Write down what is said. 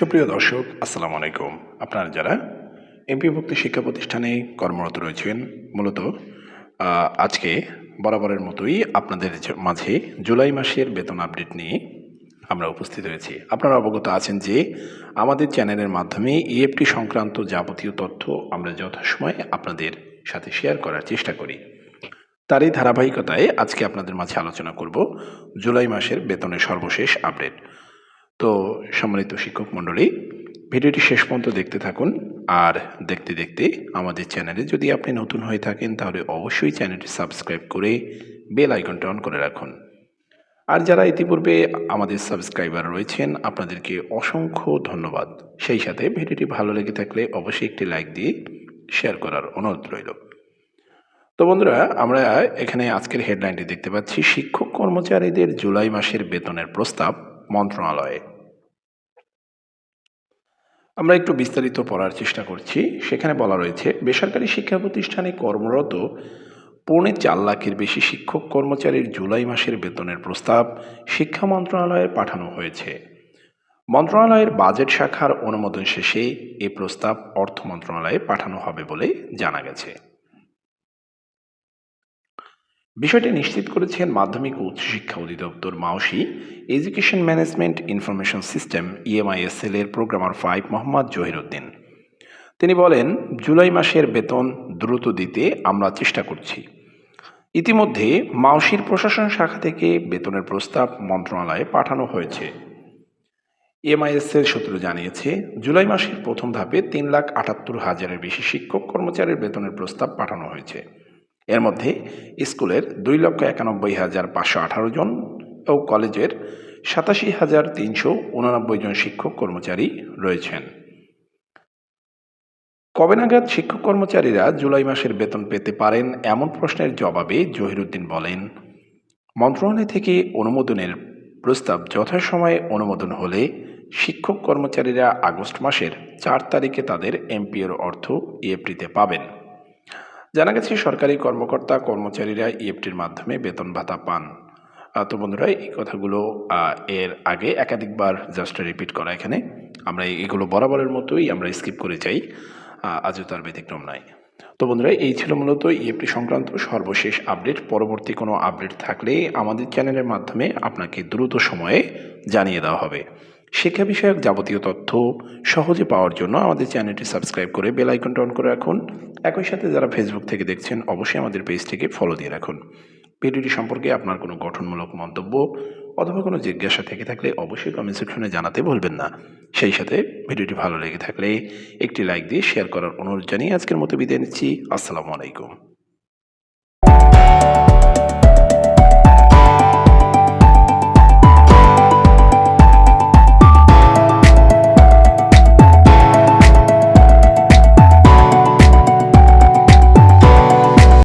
সুপ্রিয় দর্শক, আসসালামু আলাইকুম। আপনারা যারা এমপিভুক্ত শিক্ষা প্রতিষ্ঠানে কর্মরত রয়েছেন, মূলত আজকে বরাবরের মতোই আপনাদের মাঝে জুলাই মাসের বেতন আপডেট নিয়ে আমরা উপস্থিত হয়েছি। আপনারা অবগত আছেন যে আমাদের চ্যানেলের মাধ্যমে ইএফটি সংক্রান্ত যাবতীয় তথ্য আমরা যথাসময়ে আপনাদের সাথে শেয়ার করার চেষ্টা করি। তারই ধারাবাহিকতায় আজকে আপনাদের মাঝে আলোচনা করব জুলাই মাসের বেতনের সর্বশেষ আপডেট। তো সম্মানিত শিক্ষক মণ্ডলী, ভিডিওটি শেষ পর্যন্ত দেখতে থাকুন আর দেখতে দেখতে আমাদের চ্যানেলে যদি আপনি নতুন হয়ে থাকেন, তাহলে অবশ্যই চ্যানেলটি সাবস্ক্রাইব করে বেল আইকনটা অন করে রাখুন। আর যারা ইতিপূর্বে আমাদের সাবস্ক্রাইবার রয়েছেন, আপনাদেরকে অসংখ্য ধন্যবাদ। সেই সাথে ভিডিওটি ভালো লেগে থাকলে অবশ্যই একটি লাইক দিয়ে শেয়ার করার অনুরোধ রইল। তো বন্ধুরা, আমরা এখানে আজকের হেডলাইনটি দেখতে পাচ্ছি, শিক্ষক কর্মচারীদের জুলাই মাসের বেতনের প্রস্তাব মন্ত্রণালয়ে। আমরা একটু বিস্তারিত পড়ার চেষ্টা করছি। সেখানে বলা রয়েছে, বেসরকারি শিক্ষা প্রতিষ্ঠানে কর্মরত পৌনে চার লাখের বেশি শিক্ষক কর্মচারীর জুলাই মাসের বেতনের প্রস্তাব শিক্ষা মন্ত্রণালয়ে পাঠানো হয়েছে। মন্ত্রণালয়ের বাজেট শাখার অনুমোদন শেষে এ প্রস্তাব অর্থ মন্ত্রণালয়ে পাঠানো হবে বলে জানা গেছে। বিষয়টি নিশ্চিত করেছেন মাধ্যমিক ও উচ্চশিক্ষা অধিদপ্তর মাওসি education management information system EMISL এর প্রোগ্রামার ফাইভ মোহাম্মদ জহিরুদ্দিন। তিনি বলেন, জুলাই মাসের বেতন দ্রুত দিতে আমরা চেষ্টা করছি। ইতিমধ্যে মাওসির প্রশাসন শাখা থেকে বেতনের প্রস্তাব মন্ত্রণালয়ে পাঠানো হয়েছে। এমআইএসএল সূত্র জানিয়েছে, জুলাই মাসের প্রথম ধাপে তিন লাখ আটাত্তর হাজারের বেশি শিক্ষক কর্মচারীর বেতনের প্রস্তাব পাঠানো হয়েছে। এর মধ্যে স্কুলের দুই লক্ষ একানব্বই হাজার পাঁচশো আঠারো জন ও কলেজের সাতাশি হাজার তিনশো উনানব্বই জন শিক্ষক কর্মচারী রয়েছেন। কবে নাগাদ শিক্ষক কর্মচারীরা জুলাই মাসের বেতন পেতে পারেন এমন প্রশ্নের জবাবে জহিরুদ্দিন বলেন, মন্ত্রণালয় থেকে অনুমোদনের প্রস্তাব যথাসময়ে অনুমোদন হলে শিক্ষক কর্মচারীরা আগস্ট মাসের চার তারিখে তাদের এমপিওর অর্থ ইএফটিতে পাবেন। জানা গেছে, সরকারি কর্মকর্তা কর্মচারীরা ইএফটির মাধ্যমে বেতন ভাতা পান। তো বন্ধুরা, এই কথাগুলো এর আগে একাধিকবার জাস্ট রিপিট করা এখানে। আমরা এগুলো বরাবরের মতোই আমরা স্কিপ করে যাই। আজও তার ব্যতিক্রম নাই। তো বন্ধুরা, এই ছিল মূলত ইএফটি সংক্রান্ত সর্বশেষ আপডেট পরবর্তী কোনো আপডেট থাকলে আমাদের চ্যানেলের মাধ্যমে আপনাকে দ্রুত সময়ে জানিয়ে দেওয়া হবে। শিক্ষা বিষয়ক যাবতীয় তথ্য সহজে পাওয়ার জন্য আমাদের চ্যানেলটি সাবস্ক্রাইব করে বেল আইকনটা অন করে রাখুন। একই সাথে যারা ফেসবুক থেকে দেখছেন, অবশ্যই আমাদের পেজটিকে ফলো দিয়ে রাখুন। ভিডিওটি সম্পর্কে আপনার কোনো গঠনমূলক মন্তব্য অথবা কোনো জিজ্ঞাসা থেকে থাকলে অবশ্যই কমেন্ট সেকশনে জানাতে ভুলবেন না। সেই সাথে ভিডিওটি ভালো লেগে থাকলে একটি লাইক দিয়ে শেয়ার করার অনুরোধ জানিয়ে আজকের মতো বিদায় নিচ্ছি। আসসালামু আলাইকুম।